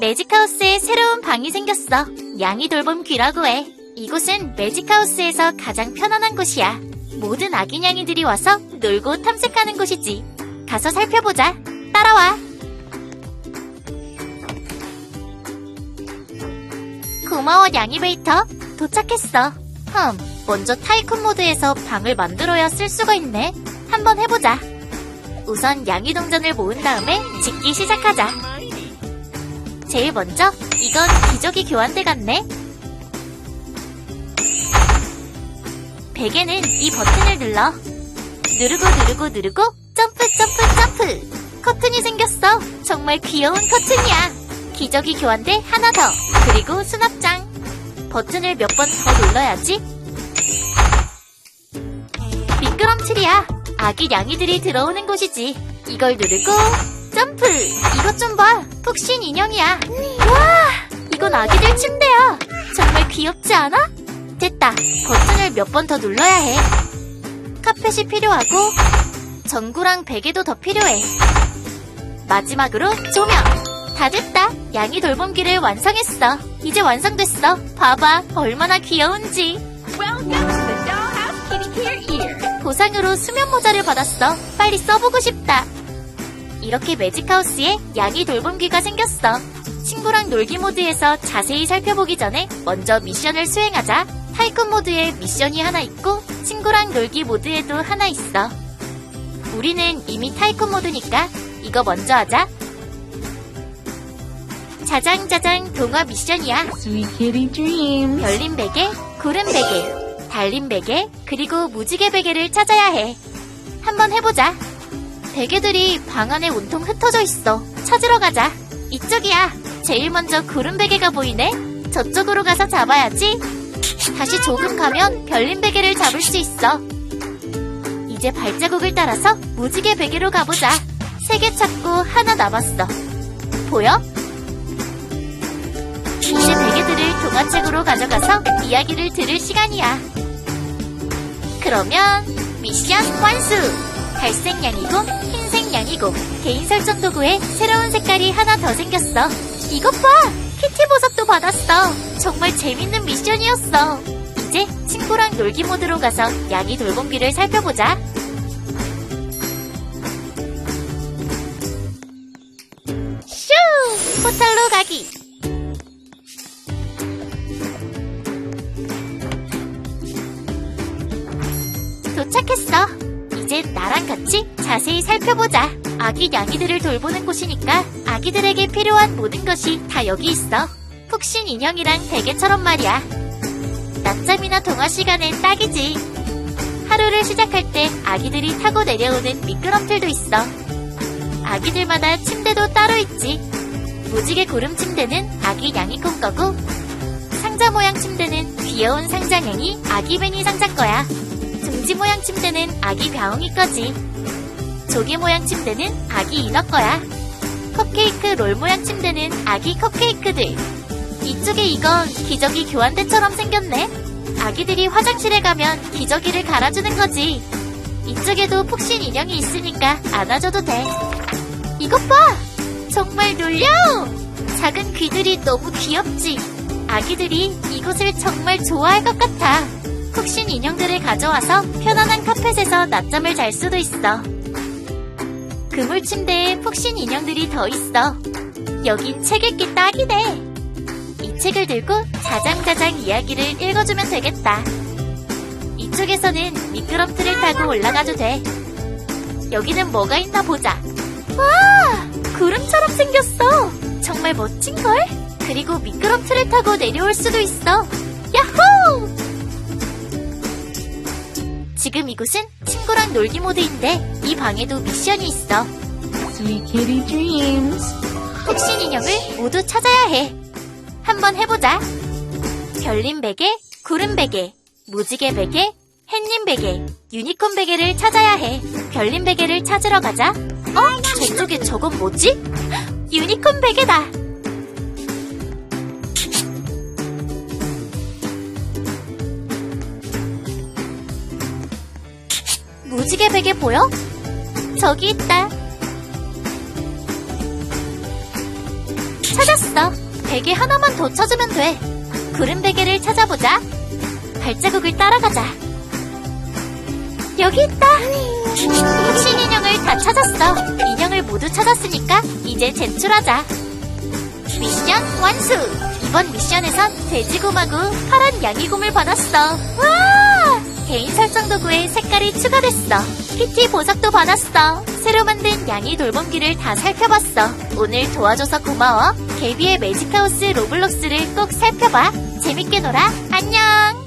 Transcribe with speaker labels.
Speaker 1: 매직하우스에 새로운 방이 생겼어. 양이 돌봄 귀라고 해. 이곳은 매직하우스에서 가장 편안한 곳이야. 모든 아기냥이들이 와서 놀고 탐색하는 곳이지. 가서 살펴보자. 따라와. 고마워, 양이베이터. 도착했어. 흠, 먼저 타이쿤 모드에서 방을 만들어야 쓸 수가 있네. 한번 해보자. 우선 양이 동전을 모은 다음에 짓기 시작하자. 제일 먼저 이건 기저귀 교환대 같네. 베개는 이 버튼을 눌러. 누르고 누르고 누르고 점프 점프 점프. 커튼이 생겼어. 정말 귀여운 커튼이야. 기저귀 교환대 하나 더. 그리고 수납장. 버튼을 몇 번 더 눌러야지. 미끄럼틀이야. 아기 양이들이 들어오는 곳이지. 이걸 누르고 점프. 이것 좀 봐. 푹신 인형이야. 와, 이건 아기들 침대야. 정말 귀엽지 않아? 됐다. 버튼을 몇 번 더 눌러야 해. 카펫이 필요하고 전구랑 베개도 더 필요해. 마지막으로 조명. 다 됐다. 양이 돌봄기를 완성했어. 이제 완성됐어. 봐봐. 얼마나 귀여운지. 보상으로 수면 모자를 받았어. 빨리 써보고 싶다. 이렇게 매직하우스에 양이 돌봄기가 생겼어. 친구랑 놀기 모드에서 자세히 살펴보기 전에 먼저 미션을 수행하자. 타이쿤 모드에 미션이 하나 있고 친구랑 놀기 모드에도 하나 있어. 우리는 이미 타이쿤 모드니까 이거 먼저 하자. 자장자장 동화 미션이야.
Speaker 2: Sweet kitty dreams.
Speaker 1: 별린 베개, 구름 베개, 달린 베개, 그리고 무지개 베개를 찾아야 해. 한번 해보자. 베개들이 방 안에 온통 흩어져 있어. 찾으러 가자. 이쪽이야. 제일 먼저 구름 베개가 보이네. 저쪽으로 가서 잡아야지. 다시 조금 가면 별린 베개를 잡을 수 있어. 이제 발자국을 따라서 무지개 베개로 가보자. 세 개 찾고 하나 남았어. 보여? 이제 베개들을 동화책으로 가져가서 이야기를 들을 시간이야. 그러면 미션 완수! 갈색 양이고 흰색 양이고 개인 설정 도구에 새로운 색깔이 하나 더 생겼어. 이것 봐! 키티 보석도 받았어. 정말 재밌는 미션이었어. 이제 친구랑 놀기 모드로 가서 양이 돌봄기를 살펴보자. 슈! 포탈로 가기! 도착했어. 이제 나랑 같이 자세히 살펴보자. 아기 양이들을 돌보는 곳이니까 아기들에게 필요한 모든 것이 다 여기 있어. 푹신 인형이랑 베개처럼 말이야. 낮잠이나 동화 시간엔 딱이지. 하루를 시작할 때 아기들이 타고 내려오는 미끄럼틀도 있어. 아기들마다 침대도 따로 있지. 무지개 구름 침대는 아기 양이콩 거고, 상자 모양 침대는 귀여운 상장행이 아기 베니 상자 거야. 둥지 모양 침대는 아기 병이 거지. 조개 모양 침대는 아기 인어 거야. 컵케이크 롤 모양 침대는 아기 컵케이크들. 이쪽에 이건 기저귀 교환대처럼 생겼네. 아기들이 화장실에 가면 기저귀를 갈아주는 거지. 이쪽에도 푹신 인형이 있으니까 안아줘도 돼. 이것 봐! 정말 놀려! 작은 귀들이 너무 귀엽지? 아기들이 이곳을 정말 좋아할 것 같아. 푹신 인형들을 가져와서 편안한 카펫에서 낮잠을 잘 수도 있어. 그물 침대에 푹신 인형들이 더 있어. 여긴 책 읽기 딱이네. 이 책을 들고 자장자장 이야기를 읽어주면 되겠다. 이쪽에서는 미끄럼틀을 타고 올라가도 돼. 여기는 뭐가 있나 보자. 와! 구름처럼 생겼어. 정말 멋진걸? 그리고 미끄럼틀을 타고 내려올 수도 있어. 야호! 지금 이곳은 친구랑 놀기 모드인데 이 방에도 미션이 있어.
Speaker 2: Sweet kitty dreams.
Speaker 1: 푹신 인형을 모두 찾아야 해. 한번 해보자. 별님 베개, 구름 베개, 무지개 베개, 햇님 베개, 유니콘 베개를 찾아야 해. 별님 베개를 찾으러 가자. 어? 저쪽에 저건 뭐지? 유니콘 베개다. 무지개 베개 보여? 저기 있다. 찾았어! 베개 하나만 더 찾으면 돼. 구름 베개를 찾아보자. 발자국을 따라가자. 여기 있다. 혁신 인형을 다 찾았어. 인형을 모두 찾았으니까 이제 제출하자. 미션 완수! 이번 미션에선 돼지곰하고 파란 양이곰을 받았어. 와! 개인 설정 도구에 색깔이 추가됐어. PT 보석도 받았어. 새로 만든 양이 돌봄기를 다 살펴봤어. 오늘 도와줘서 고마워. 개비의 매직하우스 로블록스를 꼭 살펴봐. 재밌게 놀아. 안녕!